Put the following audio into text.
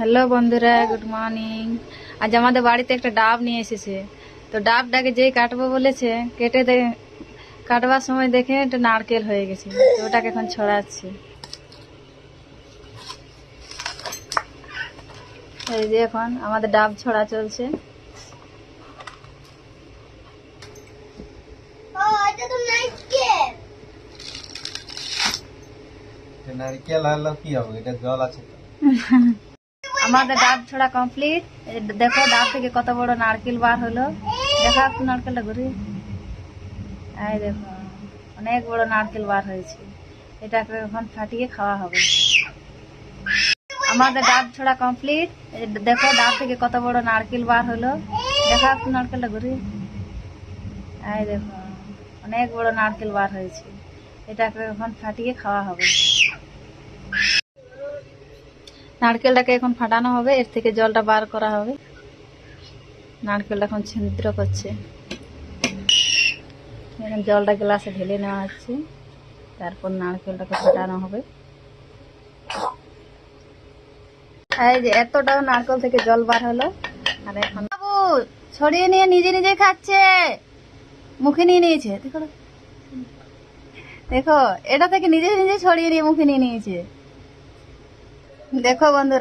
Hello বন্ধুরা good morning আজ আমাদের বাড়িতে একটা ডাব নিয়ে এসেছে। তো ডাবটাকে যেই কাটবো বলেছে কেটে দে কাটবার সময় দেখে এটা নারকেল হয়ে গেছে। তো ওটাকে এখন ছড়াচ্ছি। এই যে এখন আমাদের ডাব ছড়া চলছে। নারকেল। হলো কি হবে? এটা জল আছে তো। আমাদের ডাব ছড়া কমপ্লিট দেখো ডাব থেকে কত বড় নারকেল বার হলো। দেখা একটু নারকেলটা ঘুরে। এই দেখো, অনেক বড় নারকেল বার হয়েছে। এটাকে এখন ফাটিয়ে খাওয়া হবে। আমাদের ডাব ছড়া কমপ্লিট দেখো ডাব থেকে কত বড় নারকেল বার হলো। দেখা একটু নারকেলটা ঘুরে। এই দেখো, অনেক বড় নারকেল বার হয়েছে। এটাকে এখন ফাটিয়ে খাওয়া হবে। নারকেলটাকে এখন ফাটানো হবে, এর থেকে জলটা বার করা হবে। নারকেলটা এখন ছিদ্র করছে। এখন জলটা গ্লাসে ঢেলে নেওয়া হচ্ছে। তারপর নারকেলটাকে ফাটানো হবে। এই যে এতটাও নারকেল থেকে জল বার হলো। আর এখন বাবু, ছড়িয়ে নিয়ে নিজে নিজে খাচ্ছে। মুখে নিয়ে নিয়েছে। দেখো। দেখো, এটা থেকে নিজে নিজে ছড়িয়ে নিয়ে মুখে নিয়ে নিয়েছে। দেখো বন্ধুরা।